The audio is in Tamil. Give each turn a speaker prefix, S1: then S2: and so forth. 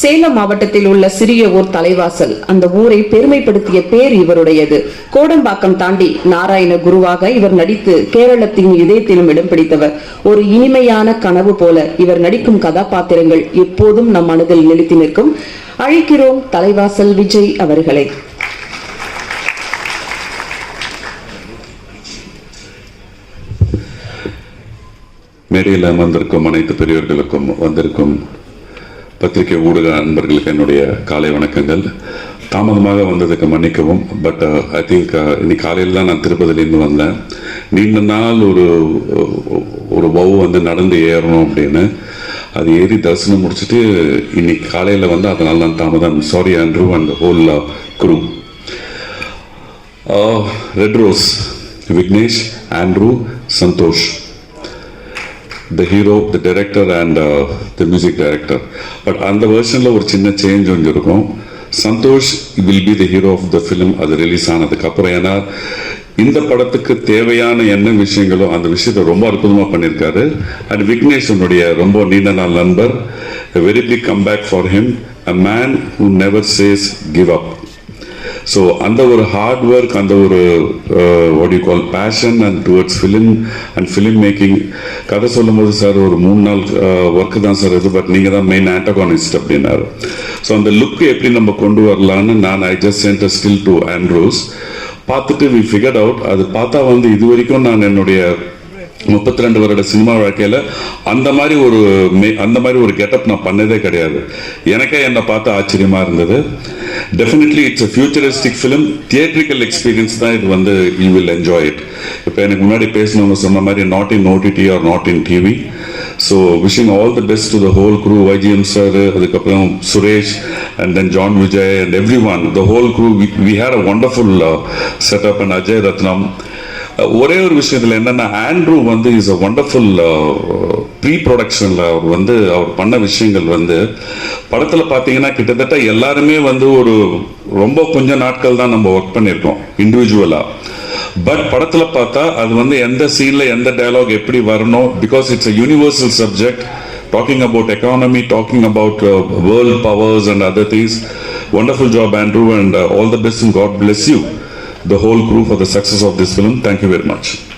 S1: சேலம் மாவட்டத்தில் உள்ள சிறிய ஊர் தலைவாசல். அந்த ஊரை பெருமைப்படுத்திய பேர் இவருடையது. கோடம்பாக்கம் தாண்டி நாராயண குருவாக இவர் நடித்து கேரளத்தின் இதயத்திலும் இடம் பிடித்தவர். ஒரு இனிமையான கனவு போல இவர் நடிக்கும் கதாபாத்திரங்கள் எப்போதும் நம் மனதில் நிலைத்து நிற்கும். அழைக்கிறோம் தலைவாசல் விஜய் அவர்களை.
S2: மேடையில் அமர்ந்திருக்கும் அனைத்து பெரியவர்களுக்கும் வந்திருக்கும் பத்திரிகை ஊடக அன்பர்களுக்கு என்னுடைய காலை வணக்கங்கள். தாமதமாக வந்ததுக்கு மன்னிக்கவும். பட் ஐ திங்க் இன்னைக்கு காலையில் தான் நான் திருப்பதிலேருந்து வந்தேன். நீண்ட நாள் ஒரு ஒரு வவு வந்து நடந்து ஏறணும் அப்படின்னு. அது ஏறி தரிசனம் முடிச்சுட்டு இன்னைக்கு காலையில் வந்து அதனால தான் தாமதம். Sorry Andrew and whole crew red rose Vignesh Andrew Santhosh the hero the director and the music director but அந்த வெர்ஷனில் ஒரு சின்ன சேஞ்ச் ஒன்று இருக்கும். Santhosh will be the hero of the film அது ரிலீஸ் ஆனதுக்கப்புறம் ஏன்னா இந்த படத்துக்கு தேவையான என்ன விஷயங்களோ அந்த விஷயத்தை ரொம்ப அற்புதமாக பண்ணியிருக்காரு அண்ட் விக்னேஷ் உன்னுடைய ரொம்ப நீண்ட நாள் நண்பர். Very big come back for him a man who never says give up so அந்த ஒரு ஹார்ட் ஒர்க் அந்த ஒரு what you call passion and towards film and film making கதை சொல்லும் போது சார் ஒரு மூணு நாள் uh, ஒர்க்கு தான் சார் இது பட் நீங்கள் தான் மெயின் ஆண்டகானிஸ்ட் அப்படின்னாரு. ஸோ அந்த லுக் எப்படி நம்ம கொண்டு வரலான்னு நான் I just sent still to Andrews பார்த்துட்டு வி ஃபிகர்ட் அவுட் அது பார்த்தா வந்து இது வரைக்கும் நான் என்னுடைய முப்பத்தி ரெண்டு வருட சினிமா வாழ்க்கையில் அந்த மாதிரி ஒரு மே- அந்த மாதிரி ஒரு கெட்டப் நான் பண்ணதே கிடையாது. எனக்கே என்னை பார்த்து ஆச்சரியமாக இருந்தது. Definitely it's a futuristic film theatrical experience தான் இது வந்து யூ வில் என்ஜாய் இட் இப்போ எனக்கு முன்னாடி பேசினவங்க சொன்ன மாதிரி not in OTT or not in TV so wishing all the best to the whole crew YGM sir அதுக்கப்புறம் Suresh and then John Vijay and everyone the whole crew we had a wonderful setup and Ajay Rathnam ஒரே ஒரு விஷயத்துல என்னென்னா ஆண்ட்ரூ வந்து இஸ் அ ஒண்டர்ஃபுல் ப்ரீ ப்ரொடக்ஷனில் அவர் வந்து அவர் பண்ண விஷயங்கள் வந்து படத்தில் பார்த்தீங்கன்னா கிட்டத்தட்ட எல்லாருமே வந்து ஒரு ரொம்ப கொஞ்ச நாட்கள் தான் நம்ம ஒர்க் பண்ணியிருக்கோம் இண்டிவிஜுவலாக பட் படத்தில் பார்த்தா அது வந்து எந்த சீனில் எந்த டயலாக் எப்படி வரணும் because it's a universal subject talking about economy talking about world powers and other things wonderful job Andrew and all the best God bless you the whole crew for the success of this film. Thank you very much.